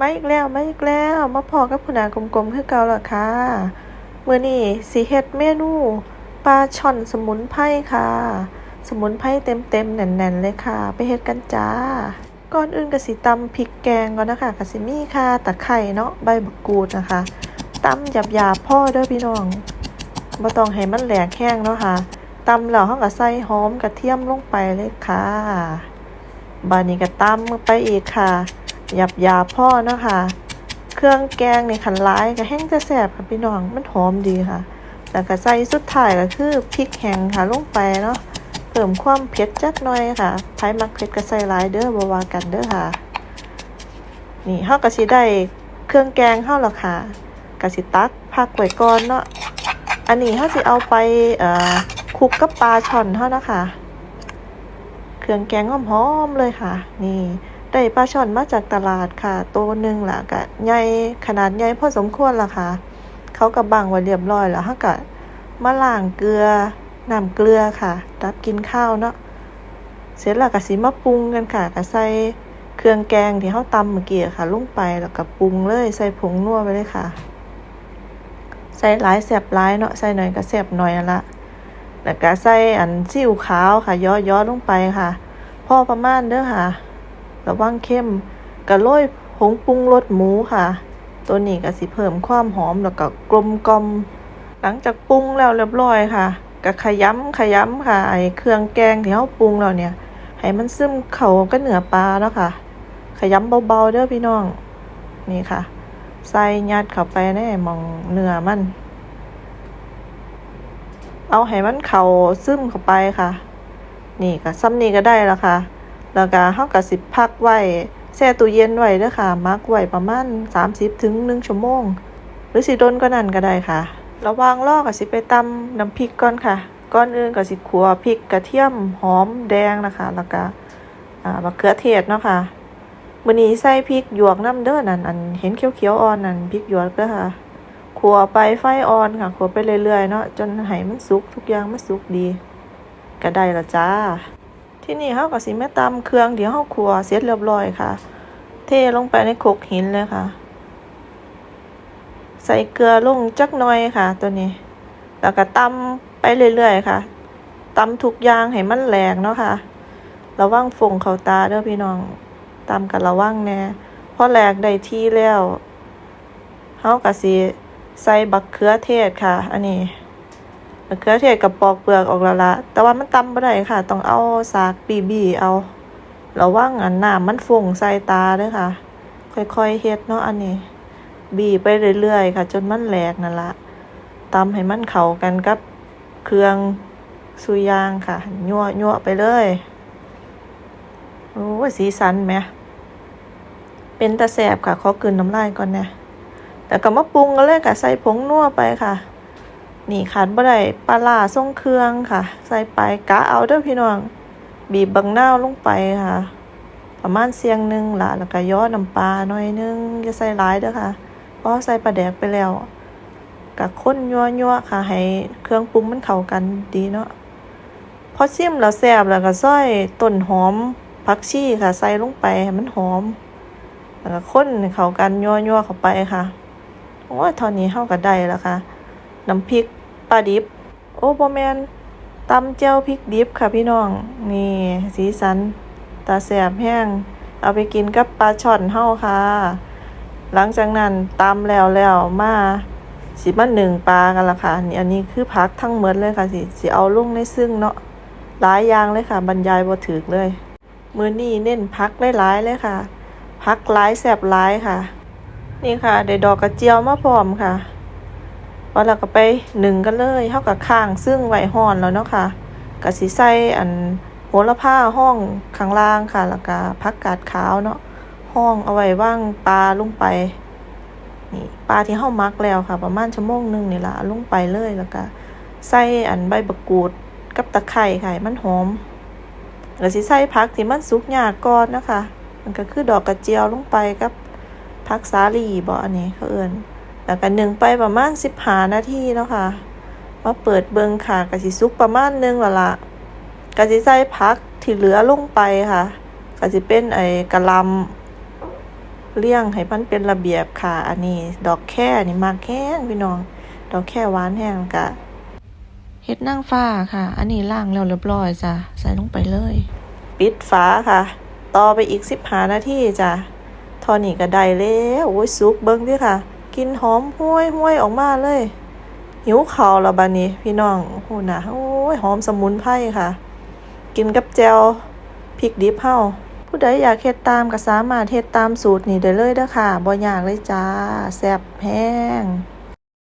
มาอีกแล้วมาอีกแล้วมาพอกับผู้นากลมๆคือเก่าแล้วค่ะมื้อนี้สิเฮ็ดเมนูปลาช่อนสมุนไพรค่ะ สมุนไพรเต็มๆแน่นๆเลยค่ะ ไปเฮ็ดกันจ้าก่อนอื่นก็สิตำพริกแกงก่อนนะคะก็สิมีค่ะตะไคร้เนาะใบมะกรูดนะคะตำหยาบๆพ่อเด้อพี่น้องบ่ต้องให้มันแหลกแห้งเนาะค่ะตำแล้วเฮาก็ใส่หอมกระเทียมลงไปเลยค่ะบานี้ก็ตำไปอีกค่ะ หยับยาพ่อเนาะค่ะเครื่องแกงในขันร้ายก็แห้งจะแสบค่ะพี่น้องมันหอมดีค่ะแล้วก็ใส่สุดท้ายก็คือพริกแห้งค่ะลงไปเนาะเพิ่มความเผ็ดจักหน่อยค่ะไผมักเผ็ดก็ใส่หลายเด้อบวากันเด้อค่ะ นี่เฮาก็สิได้เครื่องแกงเฮาแล้วค่ะก็สิตักพักไว้ก่อนเนาะอันนี้เฮาสิเอาไปเอ่อคลุกกับปลาช่อนเฮาเนาะค่ะเครื่องแกงหอมๆเลยค่ะ นี่ ได้ปลาช่อนมาจากตลาดค่ะ ตัวหนึ่งล่ะกะใหญ่ขนาดใหญ่พอสมควรล่ะค่ะ เขาก็บังไว้เรียบร้อยแล้วฮาก็มาล้างเกลือน้ำเกลือค่ะรับกินข้าวเนาะเสร็จแล้วก็สิมาปรุงกันค่ะก็ใส่เครื่องแกงที่เฮาตำเมื่อกี้ค่ะ ลงไปแล้วก็ปรุงเลยใส่ผงนัวไปเลยค่ะ ใส่หลายแซ่บหลายเนาะใส่หน่อยก็แซ่บหน่อยนั่นละแล้วก็ใส่อันซีอิ๊วขาวค่ะย้อยๆลงไปค่ะ พอประมาณเด้อค่ะ ระวังเข้มกะโรยผงปรุงรสหมูค่ะ ตัวนี้ก็สิเพิ่มความหอมแล้วก็กลมกลมหลังจากปรุงแล้วเรียบร้อยค่ะก็ขยำขยำค่ะไอเครื่องแกงที่เฮาปรุงแล้วเนี่ย ให้มันซึมเข้ากับเนื้อปลาแล้วค่ะ ขยำเบาๆเด้อพี่น้องนี่ค่ะ ใส่ยัดเข้าไปในหมองเนื้อมัน เอาให้มันเข้าซึมเข้าไปค่ะ นี่ก็ซ้ำนี่ก็ได้แล้วค่ะ แล้วก็เฮาก็สิพักไว้แช่ตู้เย็นไว้เด้อค่ะมักไว้ประมาณ 30ถึง1ชั่วโมง หรือสิดนก็นั่นก็ได้ค่ะ ระว่างรอก็สิไปตำน้ำพริกก่อนค่ะ ก่อนอื่นก็สิขัวพริกกระเทียมหอมแดงนะคะ แล้วก็อ่ามะเขือเทศเนาะค่ะมื้อนี้ใส่พริกหยวกน้ำเด้อนั่นอันเห็นเขียวๆอ่อนนั่นพริกหยวกเด้อค่ะขัวไปไฟอ่อนค่ะขัวไปเรื่อยๆเนาะจนให้มันสุกทุกอย่างมันสุกดี ก็ได้ละจ้า ที่นี่เฮาก็สิมาตำเครื่องเดี๋ยวเฮาคั่วเสร็จเรียบร้อยค่ะ เทลงไปในโขกหินเลยค่ะ ใส่เกลือลงจักหน่อยค่ะ ตัวนี้ แล้วก็ตำไปเรื่อยๆค่ะตำทุกอย่างให้มันแหลกเนาะค่ะระวังฟงเขาตาเด้อพี่น้องตำกับระวังแน่พอแหลกได้ที่แล้วเฮาก็สิใส่บักเขือเทศค่ะ อันนี้ มะเขือเทศกับปอกเปลือกออกแล้วละแต่ว่ามันตำบ่ได้ค่ะ ต้องเอาสากบีบีเอาระวังอันน้ำมันฝุ่งใส่ตาด้วยค่ะ ค่อยๆเฮ็ดเนาะอันนี้ บีไปเรื่อยๆค่ะ จนมันแหลกนั่นละตำให้มันเข้ากันกับเครื่องสุยางค่ะยั่วยั่วไปเลยโอ้สีสันแหมเป็นตาแสบค่ะขอกลืนน้ำลายก่อนนะแล้วก็มาปรุงกันเลยค่ะ ใส่ผงนัวไปค่ะ นี่ขาดบ่ได้ปลาล่าทรงเครื่องค่ะ ใส่ไปกะเอาเด้อพี่น้อง บีบบังนาวลงไปค่ะ ประมาณเสียงหนึงละแล้วก็ย้อน้ำปลาหน่อยนึงอย่าใส่หลายเด้อค่ะเพราะใส่ปลาแดกไปแล้วกะข้นยั่วๆค่ะ ให้เครื่องปรุงมันเข้ากันดีเนาะพอชิมแล้วแซ่บแล้วก็ซอยต้นหอมผักชีค่ะ ใส่ลงไปให้มันหอม แล้วก็ข้นเข้ากันยั่วๆเข้าไปค่ะโอ้ยเท่านี้เฮาก็ได้แล้วค่ะ น้ำพริกปลาดิบ โอ้บ่แมนตำเจียวพริกดิบค่ะพี่น้อง นี่ สีสัน ตาแสบแห้ง เอาไปกินกับปลาช่อนเฮาค่ะ หลังจากนั้นตำแล้วแล้วมาสิมาหนึ่งปลากันละค่ะนี่อันนี้คือผักทั้งหมดเลยค่ะสิสิเอาลงในซึ่งเนาะหลายอย่างเลยค่ะ บรรยายบ่ถึกเลยมื้อนี้เน้นผักหลายๆเลยค่ะผักหลายแซ่บหลายค่ะ นี่ค่ะได้ดอกกระเจียวมาพร้อมค่ะ พอเราก็ไปหนึ่งกันเลยเท่ากับข้างซึ่งไหวห้อนแล้วเนาะค่ะกะสิใส่อันโหระพาห้องข้างล่างค่ะแล้วก็ผักกาดขาวเนาะห้องเอาไว้ว่างปลาลงไปนี่ปลาที่เฮามักแล้วค่ะ ประมาณชั่วโมงหนึงนี่ละลงไปเลยแล้วก็ใส่อันใบบักกูดกับตะไคร้ค่ะให้มันหอมแล้วสิใส่ผักที่มันสุกหยากก่อนนะคะ มันก็คือดอกกระเจียวลงไปกับผักสาลีบ่อันนี้เขาเอิ้น แล้วก็หนึ่งไปประมาณสิบหานาทีเนาะค่ะมาเปิดเบิงค่ะกะสิซุกประมาณหนึงละละกะสิใส่ผักที่เหลือลงไปค่ะกะสิเป็นไอ้กะหลเลี้ยงให้มันเป็นระเบียบค่ะ อันนี้ ดอกแค่นี่มากแห้งพี่น้อง ดอกแค่หวานแห้งกะเฮ็ดนางฟ้าค่ะ อันนี้ล่างแล้วเรียบร้อยจ้ะใส่ลงไปเลย ปิดฝาค่ะ ต่อไปอีก15นาทีจ้ะทอนี่ก็ได้แล้วโอ้ยสุกเบิ่งดิค่ะ กินหอมห้วยห้วยออกมาเลย หิวข้าวแล้วบ้านี้ พี่น้องโอ้โหนะโอ้ยหอมสมุนไพรค่ะ กินกับแจวพริกดิบเฮาผู้ใดอยากเฮ็ดตามก็สามารถเฮ็ดตามสูตรนี้ได้เลยเด้อค่ะบ่ยากเลยจ้าแซ่บแห้ง